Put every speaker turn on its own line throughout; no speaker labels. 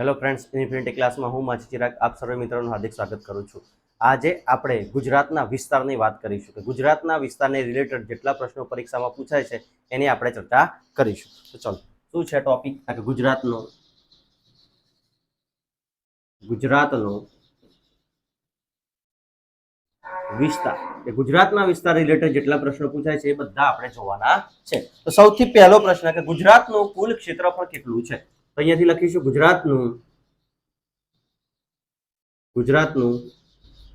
Hello friends infinity ક્લાસમાં હું માછી ચિરાગ, આપ સર્વે મિત્રોનું હાર્દિક સ્વાગત કરું છું. આજે આપણે ગુજરાતના વિસ્તારની વાત કરીશું કે ગુજરાતના વિસ્તારને રિલેટેડ જેટલા પ્રશ્નો પરીક્ષામાં પૂછાય છે, એની આપણે ચર્ચા કરીશું. તો ચલો, શું છે ટોપિક ગુજરાતનો ગુજરાતનો વિસ્તાર, કે ગુજરાતના વિસ્તાર રિલેટેડ જેટલા પ્રશ્નો પૂછાય છે, એ બધા આપણે જોવાના છે. તો સૌથી પહેલો પ્રશ્ન કે ગુજરાતનું કુલ ક્ષેત્રફળ કેટલું છે? તો અહીંયાથી લખીશું ગુજરાતનું ગુજરાતનું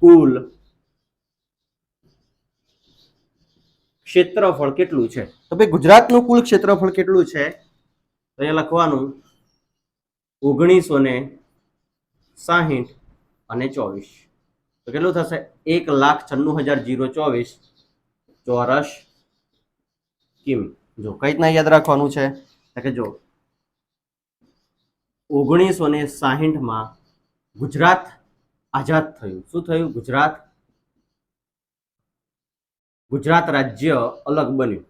કુલ ક્ષેત્રફળ કેટલું છે? તો ભાઈ ગુજરાતનું કુલ ક્ષેત્રફળ કેટલું છે? તો અહીંયા લખવાનું ઓગણીસો ને સાહીઠ અને ચોવીસ. તો કેટલું થશે? એક લાખ છન્નું હજાર જીરો ચોવીસ. ચોરસ કિમી. જો કઈ રીતના યાદ રાખવાનું છે? કે જો ઓગણીસો ને સાહીઠમાં ગુજરાત આઝાદ થયું. શું થયું? ગુજરાત ગુજરાત રાજ્ય અલગ બન્યું.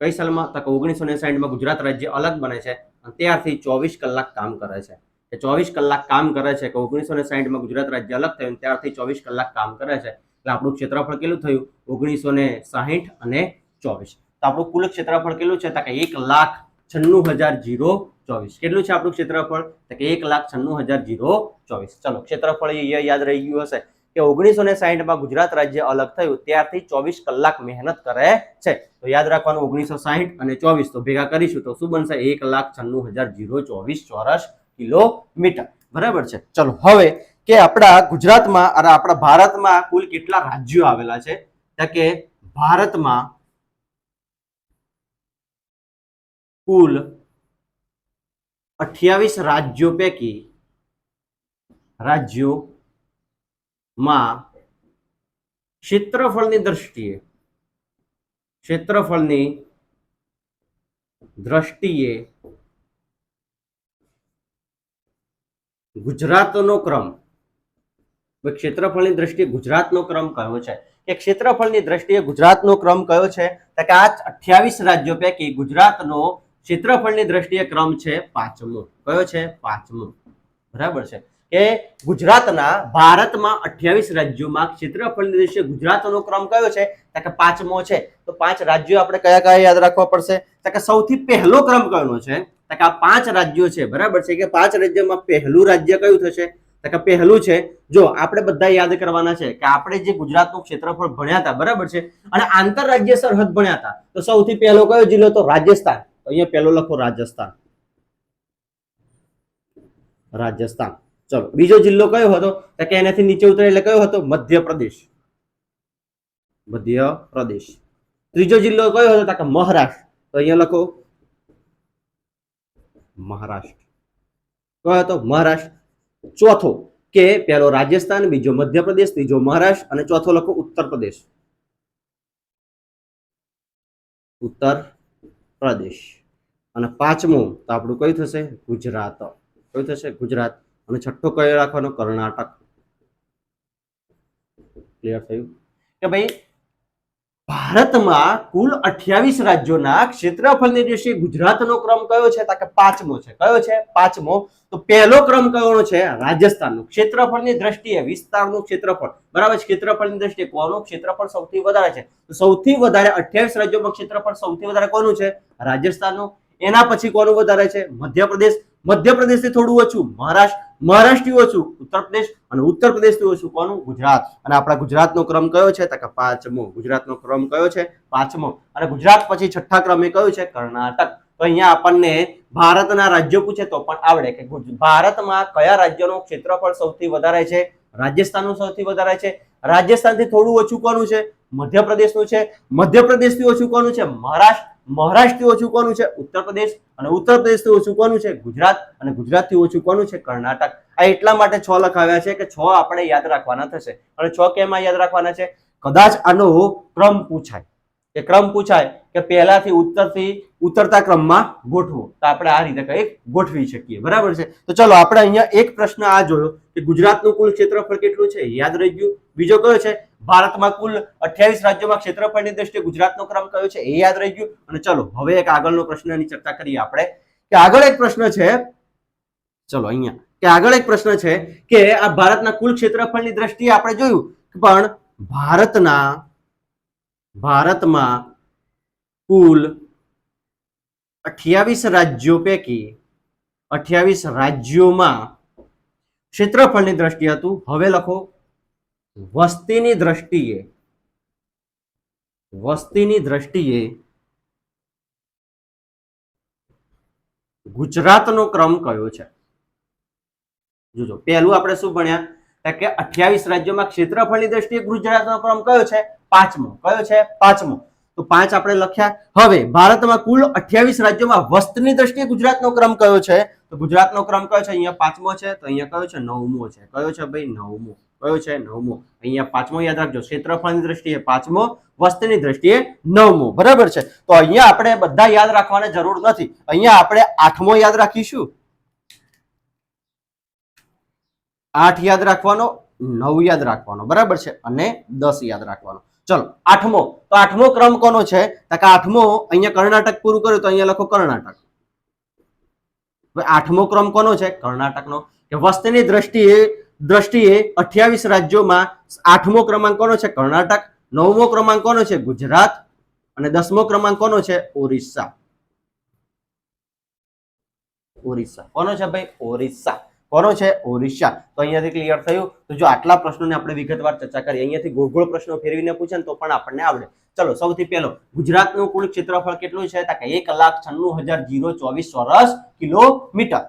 કઈ સાલમાં? તો ઓગણીસો ને સાહીઠમાં ગુજરાત રાજ્ય અલગ બને છે અને ત્યારથી ચોવીસ કલાક કામ કરે છે. એ ચોવીસ કલાક કામ કરે છે કે ઓગણીસો ને સાહીઠમાં ગુજરાત રાજ્ય અલગ થયું ત્યારથી ચોવીસ કલાક કામ કરે છે. એટલે આપણું ક્ષેત્રફળ કેટલું થયું? ઓગણીસો ને સાહીઠ અને ચોવીસ. તો આપણું કુલ ક્ષેત્રફળ કેટલું છે? તો કે એક લાખ છન્નું હજાર જીરો ચોવીસ. કેટલું છે આપણું ક્ષેત્રફળ? તો કે એક લાખ છન્નું હજાર જીરો ચોવીસ. ચલો, ક્ષેત્રફળ એ યાદ રહી ગયું હશે કે ઓગણીસો ને સાહીઠમાં ગુજરાત રાજ્ય અલગ થયું, ત્યારથી ચોવીસ કલાક મહેનત કરે છે. તો યાદ રાખવાનું ઓગણીસો સાહીઠ અને ચોવીસ, તો ભેગા કરીશું તો શું બનશે? એક લાખ છન્નું હજાર જીરો ચોવીસ ચોરસ કિલોમીટર. બરાબર છે? ચલો, હવે કે આપણા ગુજરાતમાં અને આપણા ભારતમાં કુલ કેટલા રાજ્યો આવેલા છે? તો કે ભારતમાં કુલ અઠ્યાવીસ રાજ્યો પૈકી રાજ્યોમાં ક્ષેત્રફળની દ્રષ્ટિએ ક્ષેત્રફળની દ્રષ્ટિએ ગુજરાતનો ક્રમ ક્ષેત્રફળની દ્રષ્ટિએ ગુજરાતનો ક્રમ કયો છે? કે ક્ષેત્રફળની દ્રષ્ટિએ ગુજરાતનો ક્રમ કયો છે? તો કે આ અઠ્યાવીસ રાજ્યો પૈકી ગુજરાતનો ક્ષેત્રફળની દ્રષ્ટિએ ક્રમ છે પાંચમો. કયો છે? પાંચમો. બરાબર છે. કે ગુજરાતના ભારતમાં અઠ્યાવીસ રાજ્યોમાં ક્ષેત્રફળની દ્રષ્ટિએ ગુજરાતનો ક્રમ કયો છે? તો કે પાંચમો છે. તો પાંચ રાજ્યો આપણે કયા કયા યાદ રાખવા પડશે? તો કે સૌથી પહેલો ક્રમ કયો છે? તો કે આ પાંચ રાજ્યો છે. બરાબર છે કે પાંચ રાજ્યોમાં પહેલું રાજ્ય કયું થશે? તો કે પહેલું છે. જો આપણે બધા યાદ કરવાના છે કે આપણે જે ગુજરાતનું ક્ષેત્રફળ ભણ્યા હતા, બરાબર છે, અને આંતરરાજ્ય સરહદ ભણ્યા હતા, તો સૌથી પહેલો કયો જિલ્લો તો રાજસ્થાન. અહીંયા પહેલો લખો રાજસ્થાન. રાજસ્થાન. ચલો, બીજો જિલ્લો કયો હતો? કે એનાથી નીચે ઉતરે એટલે કયો હતો? મધ્યપ્રદેશ. મધ્યપ્રદેશ. ત્રીજો જિલ્લો કયો હતો? કે મહારાષ્ટ્ર. તો અહીંયા લખો. મહારાષ્ટ્ર. કયો હતો? મહારાષ્ટ્ર. ચોથો કે પહેલો રાજસ્થાન, બીજો મધ્યપ્રદેશ, ત્રીજો મહારાષ્ટ્ર અને ચોથો લખો ઉત્તર પ્રદેશ ઉત્તર પ્રદેશ. અને પાંચમું તો આપણું કયું થશે? ગુજરાત. કયું થશે? ગુજરાત. અને છઠ્ઠો કયો રાખવાનો? કર્ણાટક. ક્લિયર થયું? કે ભાઈ ભારતમાં કુલ અઠ્યાવીસ રાજ્યોના ક્ષેત્રફળની દ્રષ્ટિએ ગુજરાતનો ક્રમ કયો છે? કે પાંચમો છે. કયો છે? પાંચમો. તો પહેલો ક્રમ કયો છે? રાજસ્થાનનો. ક્ષેત્રફળની દ્રષ્ટિએ વિસ્તારનું ક્ષેત્રફળ. બરાબર? ક્ષેત્રફળની દ્રષ્ટિએ કોનું ક્ષેત્રફળ સૌથી વધારે છે? તો સૌથી વધારે અઠ્યાવીસ રાજ્યોમાં ક્ષેત્રફળ સૌથી વધારે કોનું છે? રાજસ્થાનનું. એના પછી કોનું વધારે છે? મધ્યપ્રદેશ. મધ્યપ્રદેશથી થોડું ઓછું. મહારાષ્ટ્ર. મહારાષ્ટ્રથી છું, ઉત્તર પ્રદેશ અને ઉત્તર પ્રદેશથી છું કોનું? ગુજરાત. અને આપણા ગુજરાતનો ક્રમ કયો છે? તો પાંચમો. ગુજરાતનો ક્રમ કયો છે? પાંચમો. અને ગુજરાત પછી છઠ્ઠા ક્રમે કયો છે? કર્ણાટક. તો અહીંયા આપણને ભારતના રાજ્યો પૂછે તો પણ આવડે કે ભારતમાં કયા રાજ્યનું ક્ષેત્રફળ સૌથી વધારે છે? રાજસ્થાનનું સૌથી વધારે છે. રાજસ્થાનથી થોડું ઓછું કોનું છે? મધ્યપ્રદેશનું છે. મધ્યપ્રદેશથી ઓછું કોનું છે? મહારાષ્ટ્ર. મહારાષ્ટ્રથી ઓછું કોનું છે? ઉત્તર પ્રદેશ. અને ઉત્તર પ્રદેશથી ઓછું કોનું છે? ગુજરાત. અને ગુજરાતથી ઓછું કોનું છે? કર્ણાટક. આ એટલા માટે છ લખાવ્યા છે કે છ આપણે યાદ રાખવાના થશે. અને છ કેમાં યાદ રાખવાના છે? કદાચ આનો ક્રમ પૂછાય. કે ક્રમ પૂછાય કે પહેલાથી ઉત્તરથી ઉતરતા ક્રમમાં ગોઠવો. તો આપણે આ રીતે કંઈક ગોઠવી શકીએ. બરાબર છે? તો ચલો, આપણે અહીંયા એક પ્રશ્ન આ જોયો કે ગુજરાતનું કુલ ક્ષેત્રફળ કેટલું છે? યાદ રહી ગયું? બીજો કયો છે? ભારતમાં કુલ અઠ્યાવીસ રાજ્યોમાં ક્ષેત્રફળની દ્રષ્ટિએ ગુજરાતનો ક્રમ કયો છે? એ યાદ રહી ગયું. અને ચલો, હવે એક આગળનો પ્રશ્નની ચર્ચા કરીએ આપણે. કે આગળ એક પ્રશ્ન છે, ચલો અહીંયા. કે આગળ એક પ્રશ્ન છે કે આ ભારતના કુલ ક્ષેત્રફળની દ્રષ્ટિએ આપણે જોયું, પણ ભારતના ભારતમાં કુલ અઠ્યાવીસ રાજ્યો પૈકી અઠ્યાવીસ રાજ્યોમાં ક્ષેત્રફળની દ્રષ્ટિએ હતું. હવે લખો. વસ્તીની દ્રષ્ટિએ વસ્તીની દ્રષ્ટિએ ગુજરાતનો ક્રમ કયો છે? જોજો, પહેલું આપણે શું ભણ્યા? કે અઠ્યાવીસ રાજ્યોમાં ક્ષેત્રફળની દ્રષ્ટિએ ગુજરાતનો ક્રમ કયો છે? પાંચમો. કયો છે? પાંચમો. તો પાંચ આપણે લખ્યા. હવે ભારતમાં કુલ અઠ્યાવીસ રાજ્યોમાં વસ્તીની દ્રષ્ટિએ ગુજરાતનો ક્રમ કયો છે? તો ગુજરાતનો ક્રમ કયો છે? અહીંયા પાંચમો છે. તો અહીંયા કયો છે? નવમો છે. કયો છે ભાઈ? નવમો. કયો છે? નવમો. અહીંયા પાંચમો યાદ રાખજો. ક્ષેત્રફળની દ્રષ્ટિએ પાંચમો વસ્તીની દ્રષ્ટિએ નવમો. બરાબર છે? તો અહીંયા આપણે બધા યાદ રાખવાની જરૂર નથી. અહીંયા આપણે આઠમો યાદ રાખીશું. આઠ યાદ રાખવાનો, નવ યાદ રાખવાનો. બરાબર છે? અને દસ યાદ રાખવાનો. ચલો, આઠમો. તો આઠમો ક્રમ કોનો છે? તો આઠમો અહીંયા કર્ણાટક પૂરું કર્યું તો અહીંયા લખો કર્ણાટક. આઠમો ક્રમ કોનો છે? કર્ણાટકનો. કે વસ્તીની દ્રષ્ટિએ દ્રષ્ટિએ અઠ્યાવીસ રાજ્યોમાં આઠમો ક્રમાંક કોનો છે? કર્ણાટક. નવમો ક્રમાંક કોનો છે? ગુજરાત. અને દસમો ક્રમાંક કોનો છે? ઓરિસ્સા. ઓરિસ્સા. કોનો છે ભાઈ? ઓરિસ્સા. કોનો છે? ઓરિસ્સા. તો અહીંયાથી ક્લિયર થયું. તો જો આટલા પ્રશ્નોને આપણે વિગતવાર ચર્ચા કરીએ અહીંયાથી ગોળ ગોળ પ્રશ્નો ફેરવીને પૂછે તો પણ આપણને આવડે. ચલો, સૌથી પહેલો, ગુજરાતનું કુલ ક્ષેત્રફળ કેટલું છે? તો કે એક લાખ છન્નું હજાર જીરો ચોવીસ ચોરસ કિલોમીટર.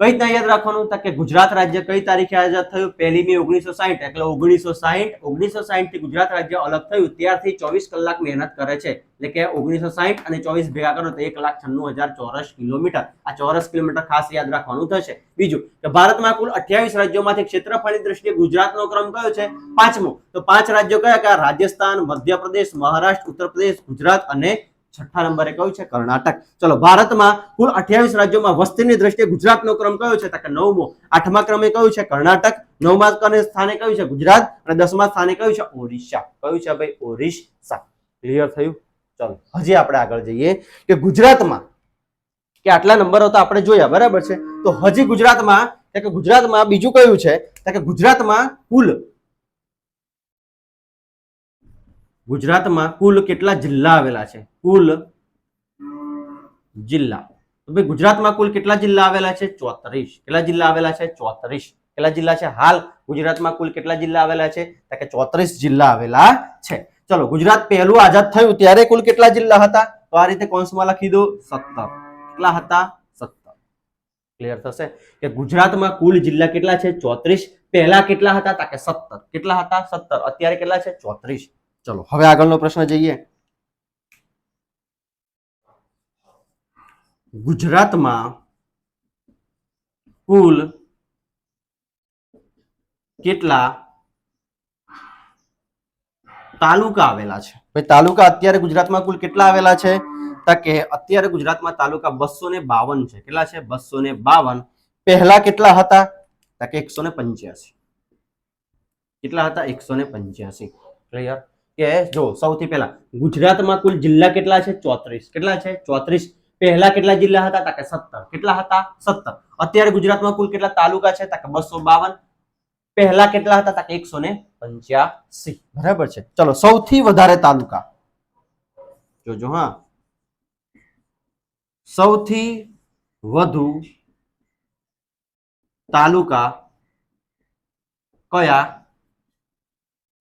કઈ રીતના યાદ રાખવાનું? કે ગુજરાત રાજ્ય કઈ તારીખે આઝાદ થયું? પહેલી મે ઓગણીસો સાહીઠ. એટલે ઓગણીસો સાહીઠ ઓગણીસો સાહીઠથી ગુજરાત રાજ્ય અલગ થયું. ત્યારથી ચોવીસ કલાક મહેનત કરે છે. એટલે કે ઓગણીસો સાહીઠ અને ચોવીસ ભેગા કરો તો એક લાખ છન્નું હજાર ચોરસ કિલોમીટર. આ ચોરસ કિલોમીટર ખાસ યાદ રાખવાનું થશે. બીજું કે ભારતમાં કુલ અઠ્યાવીસ રાજ્યોમાંથી ક્ષેત્રફળની દ્રષ્ટિએ ગુજરાતનો ક્રમ કયો છે? પાંચમો. તો પાંચ રાજ્યો કયા? કયા? રાજસ્થાન, મધ્યપ્રદેશ, મહારાષ્ટ્ર ઉત્તર પ્રદેશ ગુજરાત અને છઠ્ઠા નંબરે કયું છે? કર્ણાટક. ચલો, ભારતમાં કુલ અઠ્યાવીસ રાજ્યોમાં વસ્તીની દ્રષ્ટિએ ગુજરાતનો ક્રમ કયો છે? કે નવમો. આઠમા ક્રમે કયું છે? કર્ણાટક. નવમા સ્થાને કયું છે? ગુજરાત. અને દસમા સ્થાને કયું છે? ઓરિસ્સા કયું છે ભાઈ? ઓરિસ્સા ક્લિયર થયું? ચલો, હજી આપણે આગળ જઈએ કે ગુજરાતમાં કે આટલા નંબરો તો આપણે જોયા, બરાબર છે? તો હજી ગુજરાતમાં કે ગુજરાતમાં બીજું કયું છે? કે ગુજરાતમાં કુલ ગુજરાતમાં કુલ કેટલા જિલ્લા આવેલા છે? કુલ જિલ્લા. તો ભાઈ ગુજરાતમાં કુલ કેટલા જિલ્લા આવેલા છે? ચોત્રીસ. કેટલા જિલ્લા આવેલા છે? ચોત્રીસ. કેટલા જિલ્લા છે? હાલ ગુજરાતમાં કુલ કેટલા જિલ્લા આવેલા છે? તો કે ચોત્રીસ જિલ્લા આવેલા છે. ચલો, ગુજરાત પહેલું આઝાદ થયું, ત્યારે કુલ કેટલા જિલ્લા હતા? તો આ રીતે કૌંસમાં લખી દો, સત્તર. કેટલા હતા? સત્તર. ક્લિયર થશે? કે ગુજરાતમાં કુલ જિલ્લા કેટલા છે? ચોત્રીસ. પહેલા કેટલા હતા? તો કે સત્તર. કેટલા હતા? સત્તર. અત્યારે કેટલા છે? ચોત્રીસ. ચલો, હવે આગળનો પ્રશ્ન જઈએ. ગુજરાતમાં કુલ કેટલા તાલુકા આવેલા છે? ભાઈ, તાલુકા અત્યારે ગુજરાતમાં કુલ કેટલા આવેલા છે? તો કે અત્યારે ગુજરાતમાં તાલુકા બસો ને બાવન છે. કેટલા છે? બસો ને બાવન. પહેલા કેટલા હતા? તો કે એકસો ને પંચ્યાસી. કેટલા હતા? એકસો ને પંચ્યાસી. ક્લિયર કે જો સૌથી પહેલા ગુજરાતમાં કુલ જિલ્લા કેટલા છે? ચોત્રીસ. કેટલા છે? ચોત્રીસ. પહેલા કેટલા જિલ્લા હતા? કે સત્તર. કેટલા હતા? સત્તર. અત્યારે ગુજરાતમાં કુલ કેટલા તાલુકા છે? કે બસો બાવન. પહેલા કેટલા હતા? કે એકસો ને પંચ્યાસી. બરાબર છે. ચલો, સૌથી વધારે તાલુકા. જોજો, હા. સૌથી વધુ તાલુકા કયા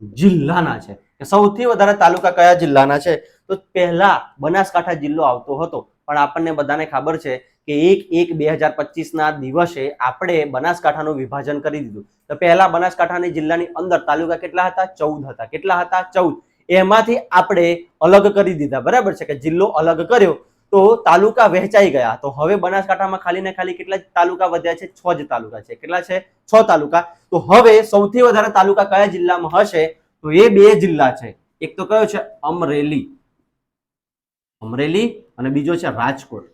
જિલ્લાના છે? કે સૌથી વધારે તાલુકા કયા જિલ્લાના છે? તો પહેલા બનાસકાંઠા જિલ્લો આવતો હતો. પણ આપણને બધાને ખબર છે કે એક એક બે હજાર પચીસ ના દિવસે આપણે બનાસકાંઠાનું વિભાજન કરી દીધું. તો પહેલા બનાસકાંઠાની જિલ્લાની અંદર તાલુકા કેટલા હતા? ચૌદ હતા. કેટલા હતા? ચૌદ. એમાંથી આપણે અલગ કરી દીધા. બરાબર છે કે જિલ્લો અલગ કર્યો. તો તાલુકા વહેંચાઈ ગયા. તો હવે બનાસકાંઠામાં ખાલી ને ખાલી કેટલા તાલુકા વધ્યા છે? છ જ તાલુકા છે. કેટલા છે? છ તાલુકા. તો હવે સૌથી વધારે તાલુકા કયા જિલ્લામાં હશે? તો એ બે જિલ્લા છે. એક તો કયો છે? અમરેલી. અમરેલી અને બીજો છે રાજકોટ.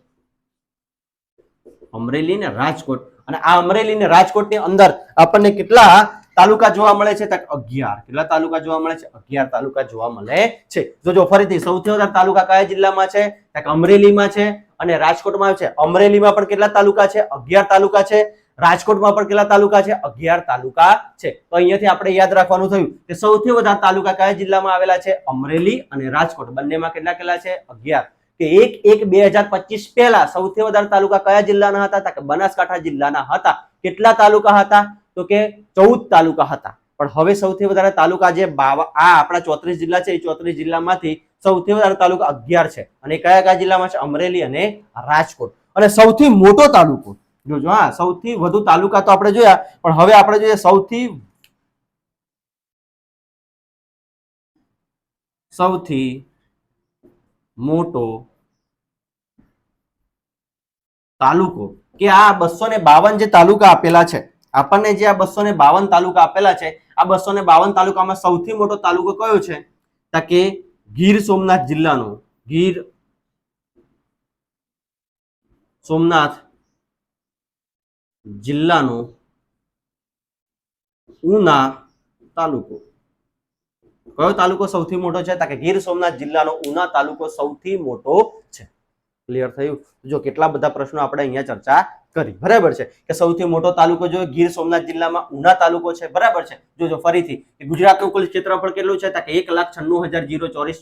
અમરેલી ને રાજકોટ. અને આ અમરેલી ને રાજકોટની અંદર આપણને કેટલા તાલુકા જોવા મળે છે? અગિયાર. કેટલા તાલુકા જોવા મળે છે? અગિયાર તાલુકા જોવા મળે છે. જો ફરીથી સૌથી વધારે તાલુકા કયા જિલ્લામાં છે? અમરેલીમાં છે અને રાજકોટમાં છે. અમરેલીમાં પણ કેટલા તાલુકા છે? અગિયાર તાલુકા છે. રાજકોટમાં પણ કેટલા તાલુકા છે? અગિયાર તાલુકા છે. તો અહીંયાથી આપણે યાદ રાખવાનું થયું કે સૌથી વધારે તાલુકા કયા જિલ્લામાં આવેલા છે? અમરેલી અને રાજકોટ. બંનેમાં કેટલા કેટલા છે? અગિયાર. કે એક એક, બે પહેલા સૌથી વધારે તાલુકા કયા જિલ્લાના હતા? કે બનાસકાંઠા જિલ્લાના હતા. કેટલા તાલુકા હતા? તો કે ચૌદ તાલુકા હતા. પણ હવે સૌથી વધારે તાલુકા જે આ આપણા ચોત્રીસ જિલ્લા છે, એ ચોત્રીસ જિલ્લામાંથી સૌથી વધારે તાલુકા અગિયાર છે. અને કયા કયા જિલ્લામાં છે? અમરેલી અને રાજકોટ. અને સૌથી મોટો તાલુકો જોજો હા, સૌથી વધુ તાલુકા તો આપણે જોયા, પણ હવે આપણે જોઈએ સૌથી સૌથી મોટો તાલુકો કે આ બસો ને બાવન જે તાલુકા આપેલા છે, આપણને જે આ બસો ને બાવન તાલુકા આપેલા છે, આ બસો ને બાવન તાલુકામાં સૌથી મોટો તાલુકો કયો છે? કે ગીર સોમનાથ જિલ્લાનો, ગીર સોમનાથ જિલ્લાનો ઉના તાલુકો. કયો તાલુકો સૌથી મોટો છે? કે ગીર સોમનાથ જિલ્લાનો ઉના તાલુકો સૌથી મોટો છે. ક્લિયર થયું? જો કેટલા બધા પ્રશ્નો આપણે અહીંયા ચર્ચા કરી. બરાબર છે? કે સૌથી મોટો તાલુકો જો ગીર સોમનાથ જિલ્લામાં ઉના તાલુકો છે, બરાબર છે? જોજો ફરીથી ગુજરાતનું કુલ ક્ષેત્રફળ કેટલું છે? કે એક લાખ છન્નું હજાર જીરો ચોવીસ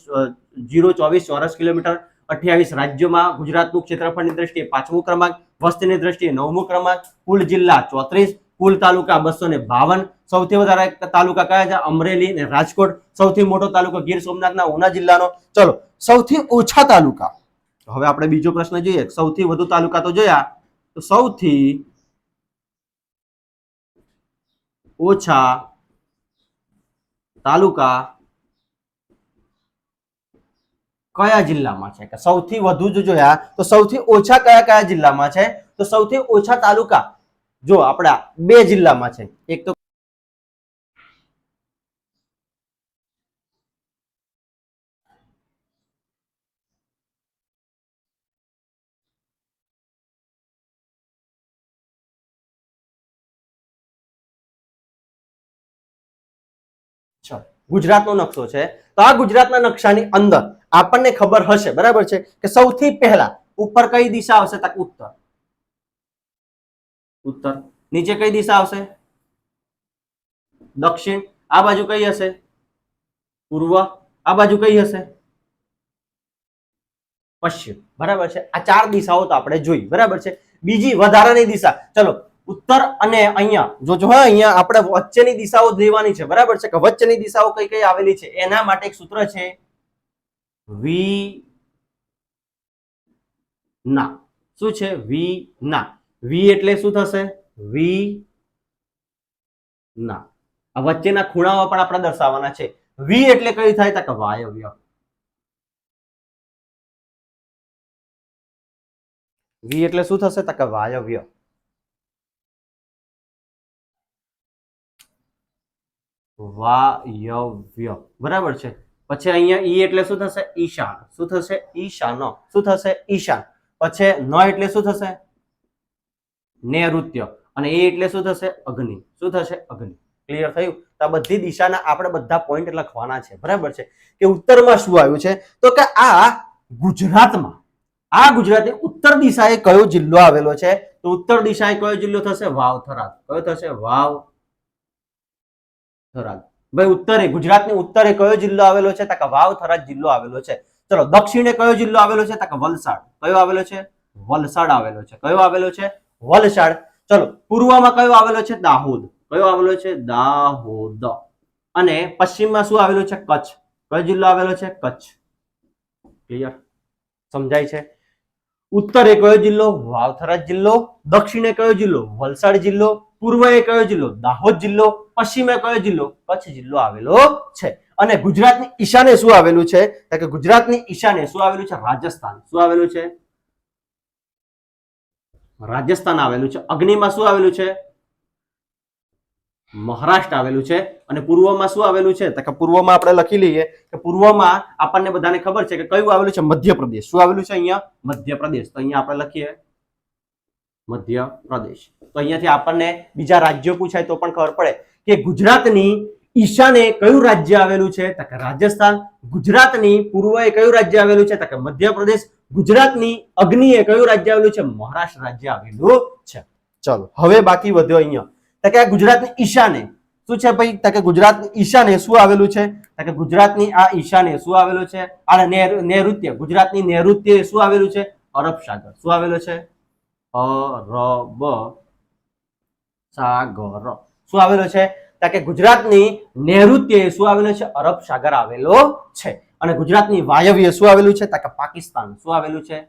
જીરો ચોવીસ ચોરસ કિલોમીટર અઠ્યાવીસ રાજ્યોમાં ગુજરાતનું ક્ષેત્રફળની દ્રષ્ટિએ પાંચમું ક્રમાંક, વસ્તીની દ્રષ્ટિએ નવમો ક્રમાંક, કુલ જિલ્લા ચોત્રીસ, કુલ તાલુકા બસો ને બાવન. સૌથી વધારે તાલુકા કયા છે? અમરેલી ને રાજકોટ. સૌથી મોટો તાલુકો ગીર સોમનાથના ઉના જિલ્લાનો. ચલો, સૌથી ઓછા તાલુકા. હવે આપણે બીજો પ્રશ્ન જોઈએ. સૌથી વધુ તાલુકા તો જોયા. તો સૌથી ઓછા તાલુકા કયા જિલ્લામાં છે? કે સૌથી વધુ જો જોયા, તો સૌથી ઓછા કયા કયા જિલ્લામાં છે? તો સૌથી ઓછા તાલુકા જો આપણા બે જિલ્લામાં છે. એક તો ગુજરાતનો નકશો છે. તો આ ગુજરાતના નકશાની અંદર આપણને ખબર હશે, બરાબર છે? કે સૌથી પહેલા ઉપર કઈ દિશા આવશે? તક ઉત્તર. ઉત્તર. નીચે કઈ દિશા આવશે? દક્ષિણ. આ બાજુ કઈ હશે? પૂર્વ. આ બાજુ કઈ હશે? પશ્ચિમ. બરાબર છે? આ ચાર દિશાઓ તો આપણે જોઈ. બરાબર છે? બીજી વધારાની દિશા. ચલો, ઉત્તર અને અહીંયા. જો જો અહીંયા આપણે વચ્ચેની દિશાઓ જોવાની છે. બરાબર છે? કે વચ્ચેની દિશાઓ કઈ કઈ આવેલી છે? એના માટે એક સૂત્ર છે વી ના. શું છે? વી ના. વી એટલે શું થશે? વી ના. આ વચ્ચેના ખૂણાઓ પણ આપણે દર્શાવવાના છે. વી એટલે કઈ થાય? તો વાયવ્ય. વી એટલે શું થશે? તો કે વાયવ્ય. વાયવ્ય. બરાબર છે? પછી અહીંયા ઈ એટલે શું થશે? ઈશાન. શું થશે? ઈશાન. શું થશે? ઈશાન. પછી ન એટલે શું થશે? નૈઋત્ય. અને એ એટલે શું થશે? અગ્નિ. શું થશે? અગ્નિ. ક્લિયર થયું? તો આ બધી દિશાના આપણે બધા પોઈન્ટ લખવાના છે. બરાબર છે? કે ઉત્તરમાં શું આવ્યું છે? તો કે આ ગુજરાતમાં, આ ગુજરાતની ઉત્તર દિશાએ કયો જિલ્લો આવેલો છે? તો ઉત્તર દિશાએ કયો જિલ્લો થશે? વાવ થરાદ કયો થશે? વાવ થરાદ ભાઈ, ઉત્તરે, ગુજરાતની ઉત્તરે કયો જિલ્લો આવેલો છે? તો કે વાવ થરાદ જિલ્લો આવેલો છે. ચલો, દક્ષિણે કયો જિલ્લો આવેલો છે? તો કે વલસાડ. કયો આવેલો છે? વલસાડ આવેલો છે. કયો આવેલો છે? વલસાડ. ચલો, પૂર્વમાં કયો આવેલો છે? દાહોદ. કયો આવેલો છે? દાહોદ. અને પશ્ચિમમાં શું આવેલું છે? કચ્છ. કયો જિલ્લો આવેલો છે? કચ્છ. ક્લિયર સમજાય છે? ઉત્તરે કયો જિલ્લો? વાવથરા જિલ્લો. દક્ષિણે કયો જિલ્લો? વલસાડ જિલ્લો. પૂર્વએ કયો જિલ્લો? દાહોદ જિલ્લો, પશ્ચિમે કયો જિલ્લો? કચ્છ જિલ્લો આવેલો છે. અને ગુજરાતની ઈશાને શું આવેલું છે? કે ગુજરાતની ઈશાને શું આવેલું છે? રાજસ્થાન. શું આવેલું છે? રાજસ્થાન આવેલું છે. અગ્નિમાં શું આવેલું છે? મહારાષ્ટ્ર આવેલું છે. અને પૂર્વમાં શું આવેલું છે? તો કે પૂર્વમાં આપણે લખી લઈએ કે પૂર્વમાં આપણને બધાને ખબર છે કે કયું આવેલું છે? મધ્યપ્રદેશ. શું આવેલું છે અહીંયા? મધ્યપ્રદેશ. તો અહીંયા આપણે લખીએ. મધ્યપ્રદેશ. તો અહીંયાથી આપણને બીજા રાજ્યો પૂછાય તો પણ ખબર પડે કે ગુજરાતની ઈશાને કયું રાજ્ય આવેલું છે? તો કે રાજસ્થાન ગુજરાતની પૂર્વએ કયું રાજ્ય આવેલું છે? તો કે મધ્યપ્રદેશ ગુજરાતની અગ્નિએ કયું રાજ્ય આવેલું છે? મહારાષ્ટ્ર રાજ્ય આવેલું છે. ચલો, હવે બાકી વધ્યો અહીંયા. તો કે ગુજરાતની ઈશાને શું છે ભાઈ? તો કે ગુજરાતની ઈશાને શું આવેલું છે? તો કે ગુજરાતની આ ઈશાને શું આવેલું છે? આ નૈઋત્ય ગુજરાતની નૈઋત્ય શું આવેલું છે? અરબ સાગર. શું આવેલું છે? અરબ સાગર. શું આવેલો છે? ત્યાં કે ગુજરાતની નૈઋત્ય શું આવેલું છે? અરબ સાગર આવેલો છે. અને ગુજરાતની વાયવ્ય શું આવેલું છે? ત્યાં કે પાકિસ્તાન. શું આવેલું છે?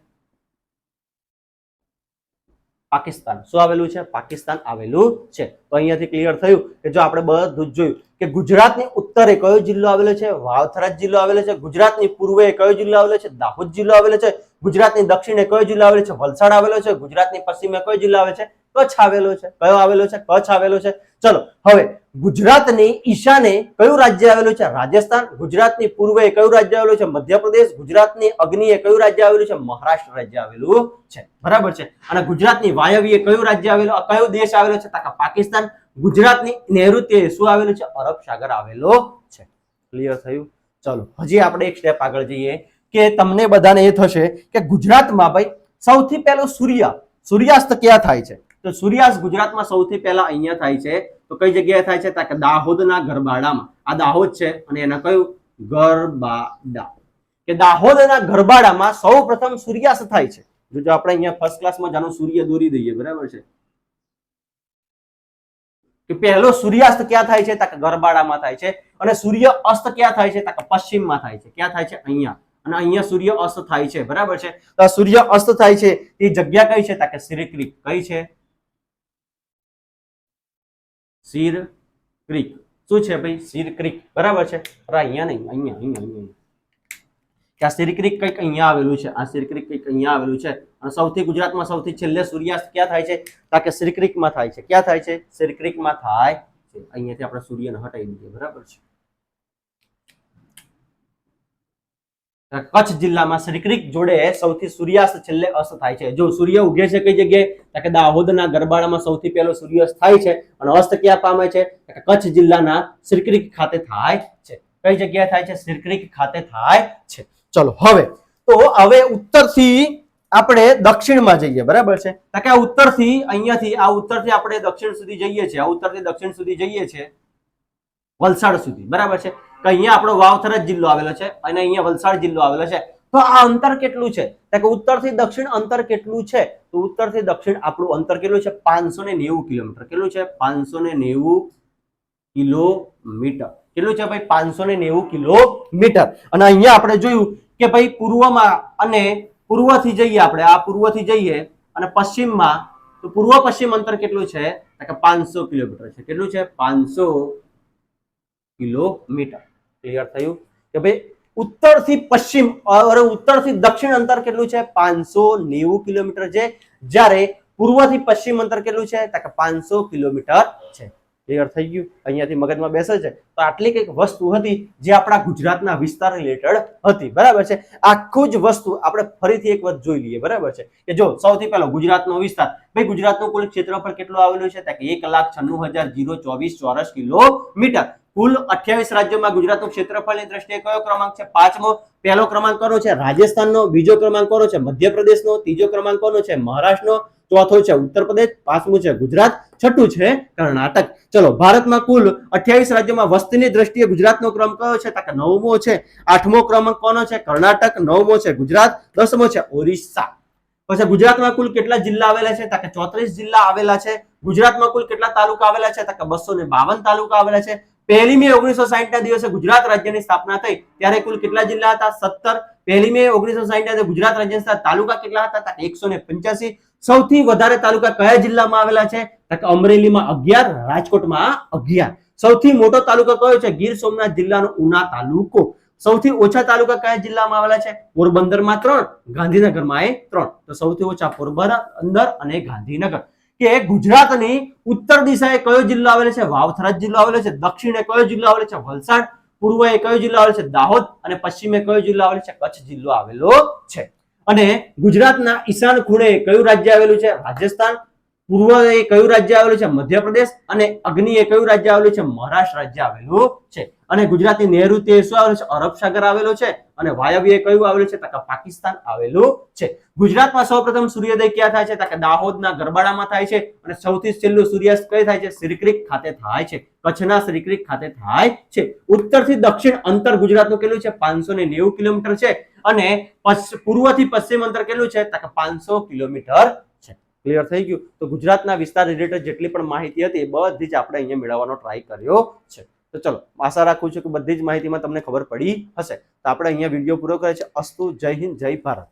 પાકિસ્તાન. શું આવેલું છે? પાકિસ્તાન આવેલું છે. તો અહીંયાથી ક્લિયર થયું કે જો આપણે બધું જ જોયું કે ગુજરાતની ઉત્તરે કયો જિલ્લો આવેલો છે? વાવથરા જિલ્લો આવેલો છે. ગુજરાતની પૂર્વે કયો જિલ્લો આવેલો છે? દાહોદ જિલ્લો આવેલો છે. ગુજરાતની દક્ષિણે કયો જિલ્લો આવેલો છે? વલસાડ આવેલો છે. ગુજરાતની પશ્ચિમે કયો જિલ્લો આવે છે? કચ્છ આવેલો છે. કયો આવેલો છે? કચ્છ આવેલો છે. ચલો, હવે ગુજરાતની, ઈશાને કયું રાજ્ય આવેલું છે? રાજસ્થાન. ગુજરાતની પૂર્વે કયું રાજ્ય આવેલું છે? મધ્યપ્રદેશ. ગુજરાતની અગ્નિએ કયું રાજ્ય આવેલું છે? મહારાષ્ટ્ર રાજ્ય આવેલું છે. બરાબર છે? અને ગુજરાતની વાયવ્ય કયું રાજ્ય આવેલું? કયો દેશ આવેલો છે? તાકા પાકિસ્તાન. ગુજરાતની નૈઋત્ય શું આવેલું છે? અરબ સાગર આવેલો છે. ક્લિયર થયું? ચલો, હજી આપણે એક સ્ટેપ આગળ જઈએ કે તમને બધાને એ થશે કે ગુજરાતમાં ભાઈ સૌથી પહેલો સૂર્ય, સૂર્યાસ્ત ક્યાં થાય છે? તો સૂર્યાસ્ત ગુજરાતમાં સૌથી પહેલા અહીંયા થાય છે. તો કઈ જગ્યાએ થાય છે? કે દાહોદના ગરબાડામાં. આ દાહોદ છે અને એના કયું? ગરબાડા. કે દાહોદના ગરબાડામાં સૌ પ્રથમ સૂર્યાસ્ત થાય છે. જો આપણે અહીંયા ફર્સ્ટ ક્લાસમાં જાણો સૂર્ય દોરી દઈએ, બરાબર છે? કે પહેલો સૂર્યાસ્ત ક્યાં થાય છે? તો ગરબાડામાં થાય છે. અને સૂર્ય અસ્ત ક્યાં થાય છે? તો પશ્ચિમમાં થાય છે. ક્યાં થાય છે? અહીંયા. અને અહીંયા સૂર્ય અસ્ત થાય છે. બરાબર છે? તો સૂર્ય અસ્ત થાય છે. એ જગ્યા કઈ છે? તાકે સિર ક્રીક કઈ છે? સિર ક્રિક શું છે ભાઈ? સિર ક્રિક બરાબર છે? અરે અહીંયા નહીં. અહીંયા અહીંયા અહીંયા. કે આ સિરક્રિક કંઈક અહીંયા આવેલું છે, આ સિરક્રિક કંઈક અહીંયા આવેલું છે. અને સૌથી ગુજરાતમાં સૌથી છેલ્લે સૂર્યાસ્ત ક્યાં થાય છે? તો કે સિરક્રિકમાં થાય છે. ક્યાં થાય છે? સિરક્રિકમાં થાય છે. અહીંયાથી આપણે સૂર્યને હટાવી દઈએ. બરાબર છે? કચ્છ જિલ્લામાં શ્રીક્રિક જોડે સૌથી સૂર્યાસ્ત છેલ્લે અસ્ત થાય છે. જો સૂર્ય ઉગે છે કઈ જગ્યાએ? કે દાહોદના ગરબાડામાં સૌથી પહેલો સૂર્યાસ્ત થાય છે. અને અસ્ત ક્યાં પામે છે? કે કચ્છ જિલ્લાના શ્રીક્રિક ખાતે થાય છે. કઈ જગ્યાએ થાય છે? શ્રીક્રિક ખાતે થાય છે. ચલો, હવે. તો હવે ઉત્તરથી આપણે દક્ષિણમાં જઈએ, બરાબર છે? કારણ કે આ ઉત્તરથી અહીંયાથી, આ ઉત્તરથી આપણે દક્ષિણ સુધી જઈએ છીએ, આ ઉત્તરથી દક્ષિણ સુધી જઈએ છીએ, વલસાડ સુધી, બરાબર છે? કે અહીંયા આપણો વાવથરા જિલ્લો આવેલો છે, અને અહીંયા વલસાડ જિલ્લો આવેલો છે. તો આ અંતર કેટલું છે? કે ઉત્તરથી દક્ષિણ અંતર કેટલું છે? તો ઉત્તરથી દક્ષિણ આપણું અંતર કેટલું છે? પાંચસો કિલોમીટર. કેટલું છે? પાંચસો કિલોમીટર. કેટલું છે ભાઈ? પાંચસો ને નેવું કિલોમીટર. અને અહીંયા આપણે જોયું કે ભાઈ પૂર્વમાં અને પૂર્વથી જઈએ આપણે. આ પૂર્વથી જઈએ અને પશ્ચિમમાં, તો પૂર્વ પશ્ચિમ અંતર કેટલું છે? પાંચસો કિલોમીટર છે. કેટલું છે? પાંચસો કિલોમીટર. ક્લિયર થયું? કે ભાઈ ઉત્તરથી પશ્ચિમ, અરે ઉત્તરથી દક્ષિણ અંતર કેટલું છે? પાંચસો નેવું કિલોમીટર છે. જ્યારે પૂર્વથી પશ્ચિમ અંતર કેટલું છે? તો પાંચસો કિલોમીટર છે. ક્લિયર થઈ ગયું. અહીંયાથી મગજમાં બેસે છે. તો આટલી કંઈક વસ્તુ હતી જે આપણા ગુજરાતના વિસ્તાર રિલેટેડ હતી. બરાબર છે? આખું જ વસ્તુ આપણે ફરીથી એક વખત જોઈ લઈએ. બરાબર છે? કે જો સૌથી પહેલો ગુજરાતનો વિસ્તાર. ભાઈ, ગુજરાતનું કુલ ક્ષેત્રફળ કેટલું આવેલું છે? કે એક લાખ છન્નું હજાર જીરો ચોવીસ ચોરસ કિલોમીટર. કુલ અઠ્યાવીસ રાજ્યોમાં ગુજરાતનું ક્ષેત્રફળની દ્રષ્ટિએ કયો ક્રમાંક છે? પાંચમો, પહેલો ક્રમાંક કોનો છે? રાજસ્થાનનો. બીજો ક્રમાંક કોનો છે? મધ્યપ્રદેશનો. ત્રીજો ક્રમાંક કોનો છે? મહારાષ્ટ્રનો. ચોથો છે ઉત્તર પ્રદેશ, પાંચમું છે ગુજરાત, છઠ્ઠું છે કર્ણાટક. ચલો, ભારતમાં કુલ અઠ્યાવીસ રાજ્યોમાં વસ્તીની દ્રષ્ટિએ ગુજરાતનો ક્રમ કયો છે? તો નવમો છે, આઠમો ક્રમાંક કોનો છે? કર્ણાટક, નવમો છે ગુજરાત, દસમો છે ઓરિસ્સા. પછી ગુજરાતમાં કુલ કેટલા જિલ્લા આવેલા છે? તો ચોત્રીસ જિલ્લા આવેલા છે. ગુજરાતમાં કુલ કેટલા તાલુકા આવેલા છે? તો બસો ને બાવન તાલુકા આવેલા છે. પહેલી મે ઓગણીસો સાહીઠ ના દિવસે ગુજરાત રાજ્યની સ્થાપના થઈ. ત્યારે કુલ કેટલા જિલ્લા હતા? સત્તર. પહેલી મે ઓગણીસો સાહીઠ ગુજરાત રાજ્યના તાલુકા કેટલા હતા? એકસો ને પંચ્યાસી. સૌથી વધારે તાલુકા કયા જિલ્લામાં આવેલા છે? અમરેલીમાં અગિયાર, રાજકોટમાં અગિયાર. સૌથી મોટો તાલુકો કયો છે? ગીર સોમનાથ જિલ્લાનો ઉના તાલુકો. સૌથી ઓછા તાલુકા કયા જિલ્લામાં આવેલા છે? પોરબંદરમાં ત્રણ, ગાંધીનગરમાં એ ત્રણ. તો સૌથી ઓછા પોરબંદર અને ગાંધીનગર. કે ગુજરાતની ઉત્તર દિશાએ કયો જિલ્લો આવેલો છે? વાવથરા જિલ્લો આવેલો છે. દક્ષિણે કયો જિલ્લો આવેલો છે? વલસાડ. પૂર્વે કયો જિલ્લો આવેલો છે? દાહોદ. અને પશ્ચિમે કયો જિલ્લો આવેલો છે? કચ્છ જિલ્લો આવેલો છે. અને ગુજરાતના ઈશાન ખૂણે કયું રાજ્ય આવેલું છે? રાજસ્થાન. પૂર્વ એ કયું રાજ્ય આવેલું છે? મધ્યપ્રદેશ. અને અગ્નિ એ કયું રાજ્ય આવેલું છે? મહારાષ્ટ્ર રાજ્ય આવેલું છે. અને ગુજરાતની તે શું આવેલું છે? અરબ સાગર આવેલો છે. અને વાયવ્ય કયું આવેલું છે? તો પાકિસ્તાન આવેલું છે. ગુજરાતમાં સૌપ્રથમ સૂર્યોદય ક્યાં થાય છે? તો દાહોદના ગરબાડામાં થાય છે. અને સૌથી છેલ્લું સૂર્યાસ્ત કઈ થાય છે? શ્રીક્રિક ખાતે થાય છે. કચ્છના શ્રીક્રિક ખાતે થાય છે. ઉત્તરથી દક્ષિણ અંતર ગુજરાતનું કેટલું છે? પાંચસો નેવું કિલોમીટર છે. અને પૂર્વથી પશ્ચિમ અંતર કેટલું છે? તો પાંચસો કિલોમીટર છે. ક્લિયર થઈ ગયું? તો ગુજરાતના વિસ્તાર રિલેટેડ જેટલી પણ માહિતી હતી એ બધી જ આપણે અહીંયા મેળવવાનો ટ્રાય કર્યો છે. તો ચલો, આશા રાખું છું કે બધી જ માહિતીમાં તમને ખબર પડી હશે. તો આપણે અહીંયા વીડિયો પૂરો કરે છે. અસ્તુ, જય હિન્દ, જય ભારત.